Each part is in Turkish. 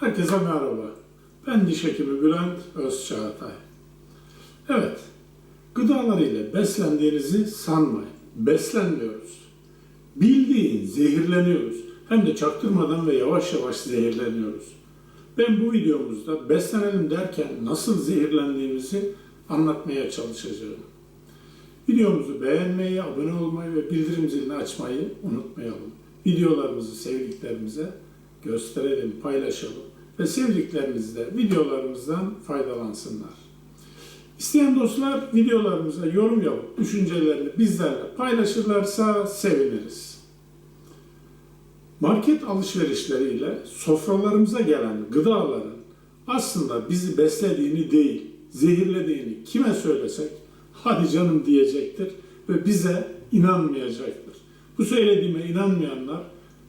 Herkese merhaba. Ben diş hekimi Bülent Özçağatay. Evet, gıdalar ile beslendiğinizi sanmayın. Beslenmiyoruz. Bildiğin zehirleniyoruz. Hem de çaktırmadan ve yavaş yavaş zehirleniyoruz. Ben bu videomuzda beslenelim derken nasıl zehirlendiğimizi anlatmaya çalışacağım. Videomuzu beğenmeyi, abone olmayı ve bildirim zilini açmayı unutmayalım. Videolarımızı sevdiklerimize gösterelim, paylaşalım ve sevdiklerimiz de videolarımızdan faydalansınlar. İsteyen dostlar videolarımıza yorum yapıp düşüncelerini bizlerle paylaşırlarsa seviniriz. Market alışverişleriyle sofralarımıza gelen gıdaların aslında bizi beslediğini değil, zehirlediğini kime söylesek hadi canım diyecektir ve bize inanmayacaktır. Bu söylediğime inanmayanlar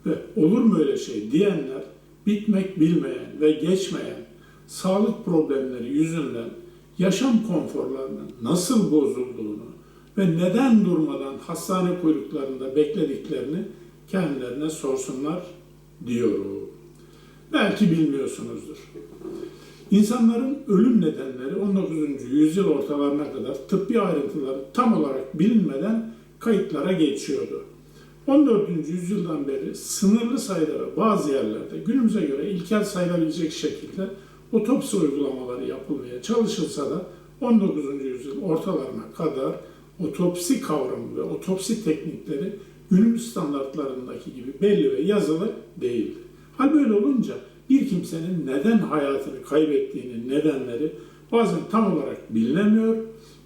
ve olur mu öyle şey diyenler bitmek bilmeyen ve geçmeyen sağlık problemleri yüzünden yaşam konforlarının nasıl bozulduğunu ve neden durmadan hastane kuyruklarında beklediklerini kendilerine sorsunlar diyorum. Belki bilmiyorsunuzdur. İnsanların ölüm nedenleri 19. yüzyıl ortalarına kadar tıbbi ayrıntıları tam olarak bilinmeden kayıtlara geçiyordu. 14. yüzyıldan beri sınırlı sayıda bazı yerlerde günümüze göre ilkel sayılabilecek şekilde otopsi uygulamaları yapılmaya çalışılsa da 19. yüzyıl ortalarına kadar otopsi kavramı ve otopsi teknikleri günümüz standartlarındaki gibi belli ve yazılı değildi. Hal böyle olunca bir kimsenin neden hayatını kaybettiğinin nedenleri bazen tam olarak bilinemiyor,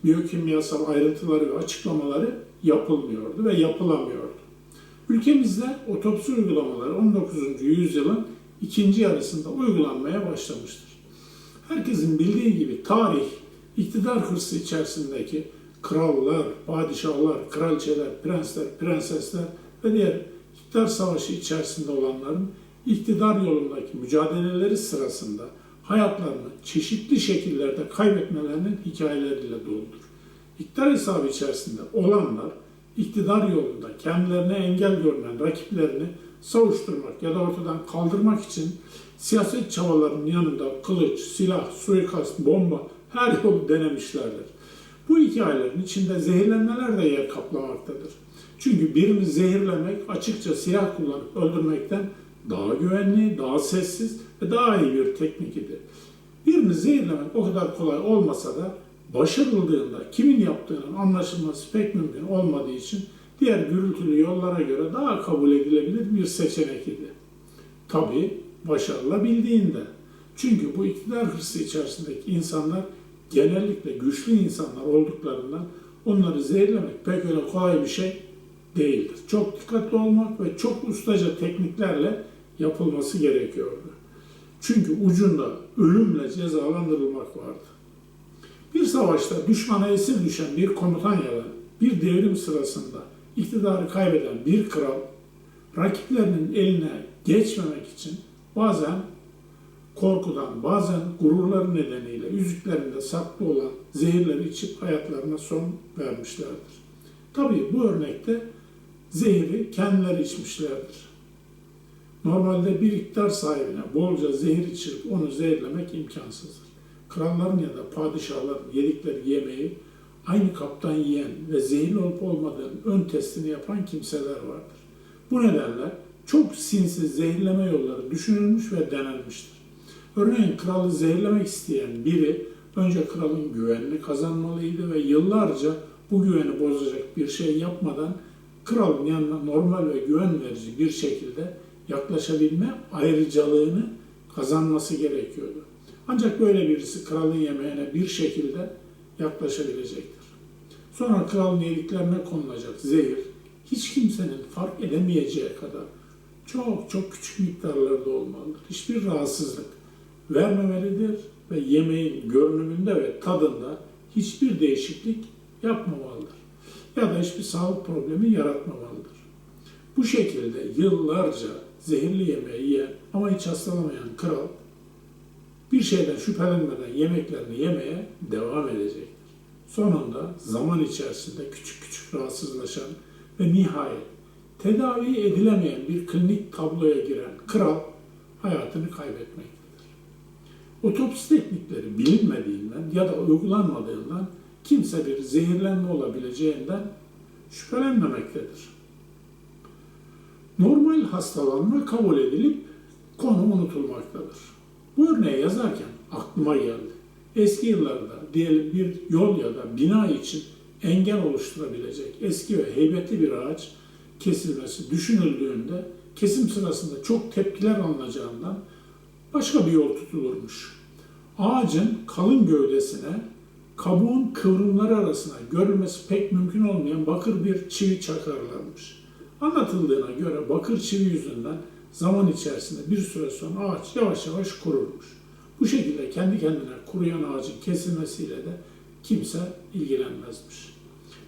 biyokimyasal ayrıntıları ve açıklamaları yapılmıyordu ve yapılamıyordu. Ülkemizde otopsi uygulamaları 19. yüzyılın ikinci yarısında uygulanmaya başlamıştır. Herkesin bildiği gibi tarih, iktidar hırsı içerisindeki krallar, padişahlar, kraliçeler, prensler, prensesler ve diğer iktidar savaşı içerisinde olanların iktidar yolundaki mücadeleleri sırasında hayatlarını çeşitli şekillerde kaybetmelerinin hikayeleriyle doludur. İktidar hesabı içerisinde olanlar iktidar yolunda kendilerine engel görünen rakiplerini savuşturmak ya da ortadan kaldırmak için siyaset çabalarının yanında kılıç, silah, suikast, bomba her yolu denemişlerdir. Bu hikayelerin içinde zehirlenmeler de yer kaplamaktadır. Çünkü birini zehirlemek açıkça silah kullanıp öldürmekten daha güvenli, daha sessiz ve daha iyi bir teknik idi. Birini zehirlemek o kadar kolay olmasa da başarıldığında kimin yaptığının anlaşılması pek mümkün olmadığı için diğer gürültülü yollara göre daha kabul edilebilir bir seçenek idi. Tabi başarılabildiğinde. Çünkü bu iktidar hırsı içerisindeki insanlar genellikle güçlü insanlar olduklarından onları zehirlemek pek öyle kolay bir şey değildir. Çok dikkatli olmak ve çok ustaca tekniklerle yapılması gerekiyordu. Çünkü ucunda ölümle cezalandırılmak vardı. Bir savaşta düşmana esir düşen bir komutan ya da bir devrim sırasında iktidarı kaybeden bir kral rakiplerinin eline geçmemek için bazen korkudan, bazen gururları nedeniyle yüzüklerinde saklı olan zehirleri içip hayatlarına son vermişlerdir. Tabii bu örnekte zehri kendileri içmişlerdir. Normalde bir iktidar sahibine bolca zehir içirip onu zehirlemek imkansızdır. Kralların ya da padişahların yedikleri yemeği aynı kaptan yiyen ve zehirli olup olmadığının ön testini yapan kimseler vardır. Bu nedenle çok sinsi zehirleme yolları düşünülmüş ve denenmiştir. Örneğin kralı zehirlemek isteyen biri önce kralın güvenini kazanmalıydı ve yıllarca bu güveni bozacak bir şey yapmadan kralın yanına normal ve güven verici bir şekilde yaklaşabilme ayrıcalığını kazanması gerekiyordu. Ancak böyle birisi kralın yemeğine bir şekilde yaklaşabilecektir. Sonra kralın yediklerine konulacak zehir hiç kimsenin fark edemeyeceği kadar çok çok küçük miktarlarda olmalıdır. Hiçbir rahatsızlık vermemelidir ve yemeğin görünümünde ve tadında hiçbir değişiklik yapmamalıdır. Ya da hiçbir sağlık problemi yaratmamalıdır. Bu şekilde yıllarca zehirli yemeği yiyen ama hiç hastalamayan kral bir şeyden şüphelenmeden yemeklerini yemeye devam edecektir. Sonunda zaman içerisinde küçük küçük rahatsızlaşan ve nihayet tedavi edilemeyen bir klinik tabloya giren kral hayatını kaybetmektedir. Otopsi teknikleri bilinmediğinden ya da uygulanmadığından kimse bir zehirlenme olabileceğinden şüphelenmemektedir. Normal hastalanma kabul edilip konu unutulmaktadır. Bu örneği yazarken aklıma geldi. Eski yıllarda diyelim bir yol ya da bina için engel oluşturabilecek eski ve heybetli bir ağaç kesilmesi düşünüldüğünde kesim sırasında çok tepkiler alınacağından başka bir yol tutulurmuş. Ağacın kalın gövdesine kabuğun kıvrımları arasına görülmesi pek mümkün olmayan bakır bir çivi çakarlarmış. Anlatıldığına göre bakır çivi yüzünden zaman içerisinde bir süre sonra ağaç yavaş yavaş kururmuş. Bu şekilde kendi kendine kuruyan ağacın kesilmesiyle de kimse ilgilenmezmiş.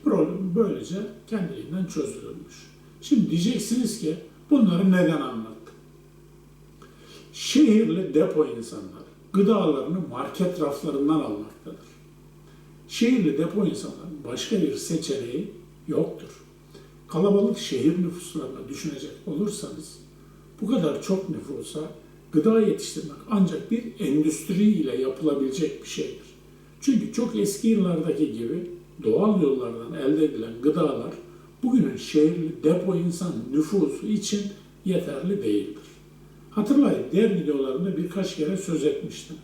Problem böylece kendiliğinden çözülürmüş. Şimdi diyeceksiniz ki bunları neden anlattım? Şehirli depo insanları gıdalarını market raflarından almaktadır. Şehirli depo insanların başka bir seçeneği yoktur. Kalabalık şehir nüfuslarına düşünecek olursanız bu kadar çok nüfusa gıda yetiştirmek ancak bir endüstri ile yapılabilecek bir şeydir. Çünkü çok eski yıllardaki gibi doğal yollardan elde edilen gıdalar bugünün şehirli depo insan nüfusu için yeterli değildir. Hatırlayın diğer videolarımda birkaç kere söz etmiştim.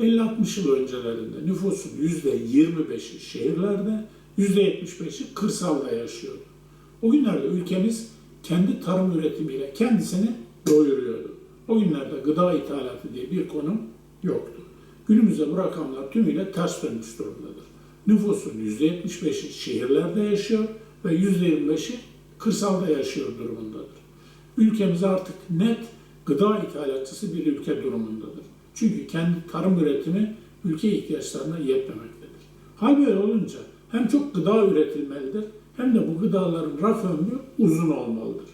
50-60 yıl öncelerinde nüfusun %25'i şehirlerde, %75'i kırsalda yaşıyordu. O günlerde ülkemiz kendi tarım üretimiyle kendisini doyuruyordu. O günlerde gıda ithalatı diye bir konum yoktu. Günümüzde bu rakamlar tümüyle ters dönmüş durumdadır. Nüfusun %75'i şehirlerde yaşıyor ve %25'i kırsalda yaşıyor durumundadır. Ülkemiz artık net gıda ithalatçısı bir ülke durumundadır. Çünkü kendi tarım üretimi ülke ihtiyaçlarına yetmemektedir. Hal böyle olunca hem çok gıda üretilmelidir hem de bu gıdaların raf ömrü uzun olmalıdır.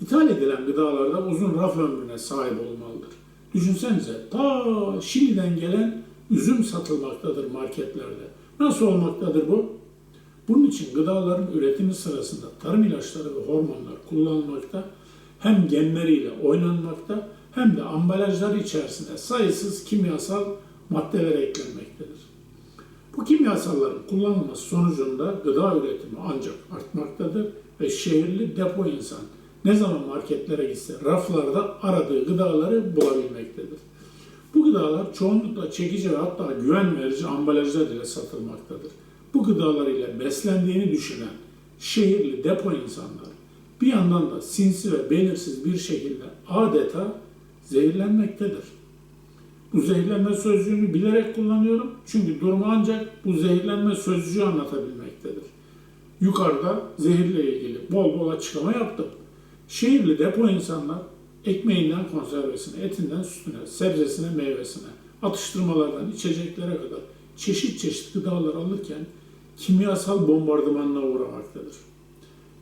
İthal edilen gıdalarda uzun raf ömrüne sahip olmalıdır. Düşünsenize ta Şili'den gelen üzüm satılmaktadır marketlerde. Nasıl olmaktadır bu? Bunun için gıdaların üretimi sırasında tarım ilaçları ve hormonlar kullanılmakta, hem genleriyle oynanmakta hem de ambalajları içerisinde sayısız kimyasal maddeler eklenmektedir. Bu kimyasalların kullanılması sonucunda gıda üretimi ancak artmaktadır ve şehirli depo insan ne zaman marketlere gitse raflarda aradığı gıdaları bulabilmektedir. Bu gıdalar çoğunlukla çekici ve hatta güven verici ambalajlar satılmaktadır. Bu gıdalar ile beslendiğini düşünen şehirli depo insanlar bir yandan da sinsi ve belirsiz bir şekilde adeta zehirlenmektedir. Bu zehirlenme sözcüğünü bilerek kullanıyorum çünkü durumu ancak bu zehirlenme sözcüğü anlatabilmektedir. Yukarıda zehirle ilgili bol bol açıklama yaptım. Şehirli depo insanlar ekmeğinden konservesine, etinden sütüne, sebzesine, meyvesine, atıştırmalardan içeceklere kadar çeşit çeşit gıdalar alırken kimyasal bombardımanına uğramaktadır.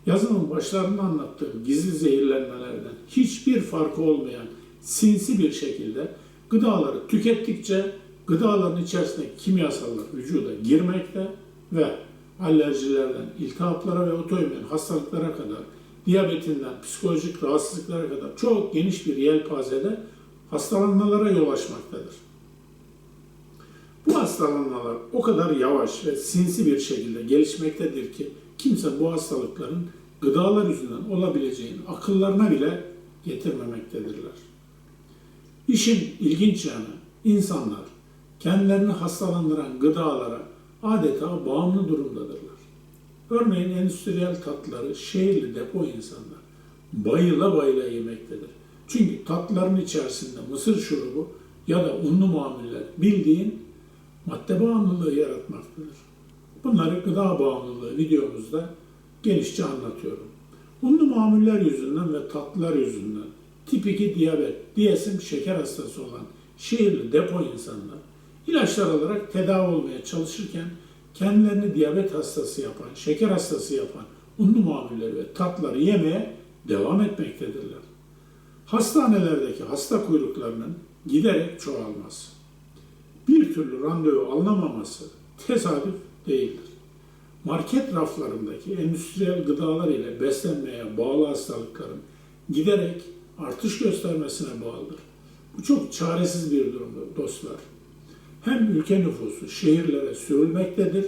Yazımın başlarında anlattığım gizli zehirlenmelerden hiçbir farkı olmayan sinsi bir şekilde gıdaları tükettikçe gıdaların içerisindeki kimyasallar vücuda girmekte ve alerjilerden iltihaplara ve otoimmün hastalıklara kadar diyabetinden psikolojik rahatsızlıklara kadar çok geniş bir yelpazede hastalanmalara yol açmaktadır. Bu hastalanmalar o kadar yavaş ve sinsi bir şekilde gelişmektedir ki kimse bu hastalıkların gıdalar yüzünden olabileceğini akıllarına bile getirmemektedirler. İşin ilginç yanı insanlar kendilerini hastalandıran gıdalara adeta bağımlı durumdadırlar. Örneğin endüstriyel tatları şehirli depo insanlar bayıla bayıla yemektedir. Çünkü tatların içerisinde mısır şurubu ya da unlu mamuller bildiğin madde bağımlılığı yaratmaktadır. Bunları gıda bağımlılığı videomuzda genişçe anlatıyorum. Unlu mamuller yüzünden ve tatlılar yüzünden tip 2 diyabet, diyesim şeker hastası olan şehirli depo insanlar ilaçlar alarak tedavi olmaya çalışırken kendilerini diyabet hastası yapan, şeker hastası yapan unlu mamulleri ve tatları yemeye devam etmektedirler. Hastanelerdeki hasta kuyruklarının giderek çoğalması, bir türlü randevu alınamaması tesadüf değildir. Market raflarındaki endüstriyel gıdalar ile beslenmeye bağlı hastalıkların giderek artış göstermesine bağlıdır. Bu çok çaresiz bir durumdur dostlar. Hem ülke nüfusu şehirlere sürülmektedir,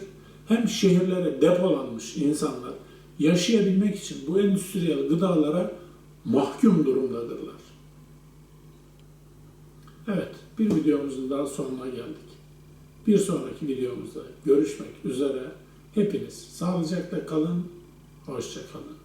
hem şehirlere depolanmış insanlar yaşayabilmek için bu endüstriyel gıdalara mahkum durumdadırlar. Evet, bir videomuzun daha sonuna geldik. Bir sonraki videomuzda görüşmek üzere. Hepiniz sağlıcakla kalın, hoşça kalın.